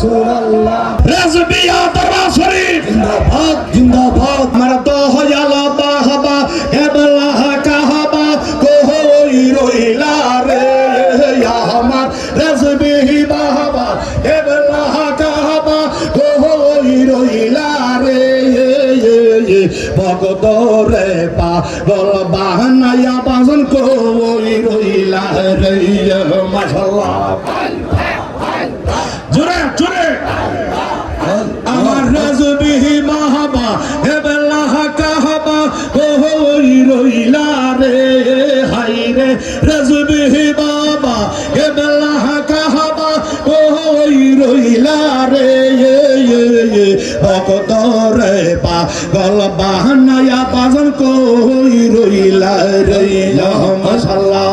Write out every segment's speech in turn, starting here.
রাসূলুল্লাহ। রেজবিয়া দরবার শরীফ। জিন্দাবাদ জিন্দাবাদ। আমার তো হয়ালা বাহাবা হেবলাহ কাহাবা কোহই রইলা রে। আমার রেজবি বাহাবা হেবলাহ কাহাবা কোহই রইলা রে। ভগত রে পা গল বাহানায়া বাজন কোই রইলা রে। মাশাআল্লাহ। জোরে জোরে। আমার রাজবিহি মাহাবা হেবেলাহ কাহাবা ওই রইলা রে, হাই রে। রাজবিহি বাবা কাহাবা রইলা রে রে পা গল বাহানায়া বাজন কই রইলা রে মশাল্লাহ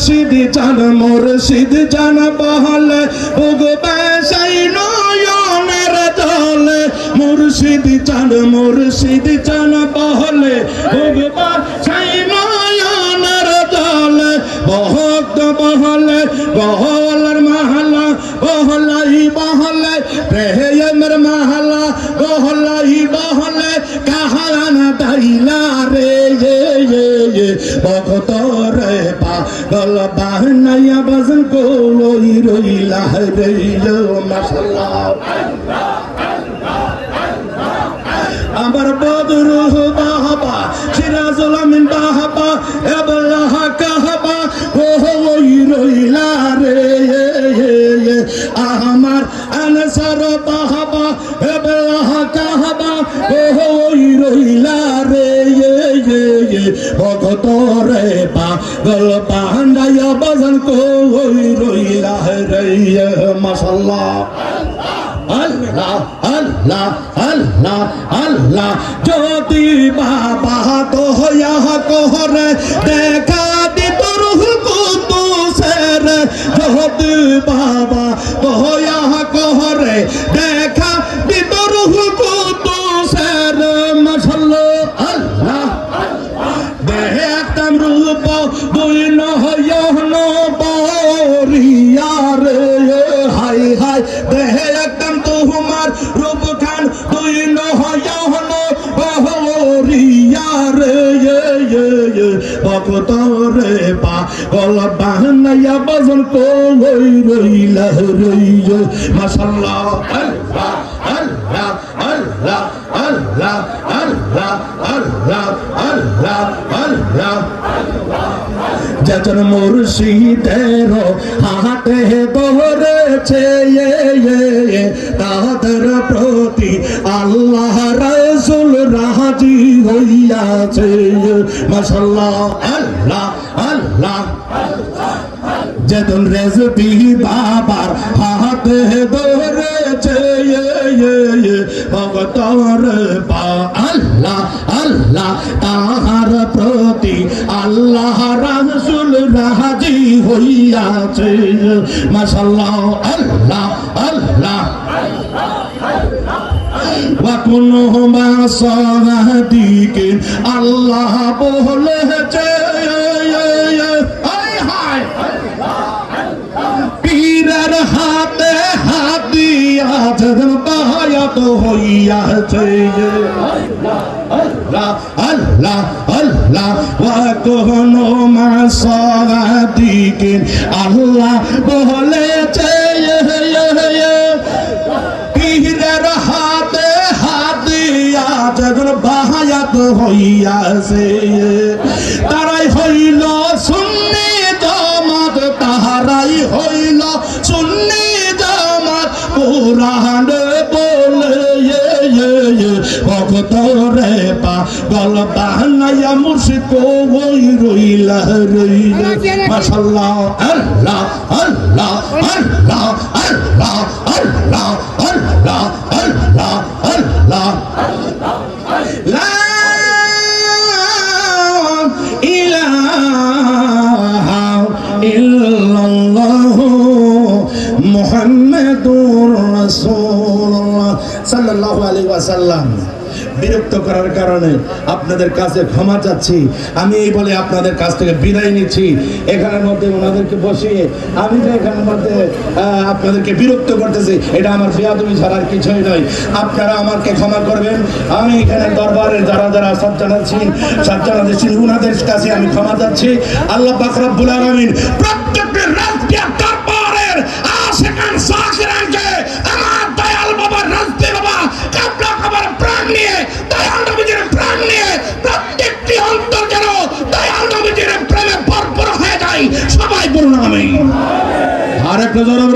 মুর্শিদ চান মুর্শিদ জান বহলে ভগবে সেই নয়নের জলে। মুর্শিদ চান মুর্শিদ চান বহলে ভগবা সেই নয়নের জলে। ভক্ত বহলে মহলা, বহলাই বহলে, প্রেমের মহলা, বহলাই বহলে কাহানা দাইলা রে ভগত গলা বাহনাইয়া বাজন কই রইলা রইল মাসাল্লাহ ভগত রে পাগল পান্ডাইয়া বাজন কই রইলা রে মাশাল্লাহ। আল্লাহ আল্লাহ আল্লাহ আল্লাহ। যদি বাবা তো হইয়া কোহরে, দেখা দিত রুহ কুতুসের যদি বাবা বইন হইয়া নবরিয়া রে। হাই হাই, দেহে একদম তোমার রূপ খান বইন হইয়া নবরিয়া রে। ভক্ত রে পা গল বাহানাইয়া বজন কই রইলা রইল মাশাল্লাহ, আল্লাহ আল্লাহ আল্লাহ আল্লাহ। যজন মুর্শিদের হাতে ধরেছে তাদের প্রতি আল্লাহ রসুল রাজি হইয়াছে। মাসাল্লাহ আল্লাহ আল্লাহ যেদিন বাবার হাতে ধরেছে পা, আল্লাহ আল্লাহ, তাহার হাজি হইয়াছে। মাসাল্লাহ আল্লাহ আল্লাহ। আল্লাহ বলেছে বায়াত হইয়াছে আল্লাহ আল্লাহ কোনো মাসাদিকে আল্লাহ বলেছে পীরের হাতে হাত দিয়া যখন বাহায়াত হইয়াছে তারাই হইল পা গল বাহানাইয়া মুর্শিদ কই রইলা রইলা? মাশাল্লাহ আল্লাহ আল্লাহ আল্লাহ আল্লাহ আল্লাহ আল্লাহ আল্লাহ আল্লাহ। লা ইলাহা ইল্লাল্লাহ মুহাম্মাদুর রাসূলুল্লাহ সাল্লাল্লাহু আলাইহি ওয়াসাল্লাম। বিরক্ত করার কারণে আপনাদের কাছে ক্ষমা চাচ্ছি। আমি এই বলে আপনাদের কাছ থেকে বিদায় নিচ্ছি। এখানের মধ্যে ওনাদেরকে বসিয়ে আমি যে এখানের মধ্যে আপনাদেরকে বিরক্ত করতেছি, এটা আমার বেয়াদবি ছাড়ার কিছুই নয়। আপনারা আমাকে ক্ষমা করবেন। আমি এখানে দরবারের যারা যারা সজ্জানা ছিলেন সজ্জানা ছিলেন ওনাদের কাছে আমি ক্ষমা চাচ্ছি। আল্লাহ পাক রব্বুল আলামিন প্রত্যেকটি বলুন আমি আর একটা জোরে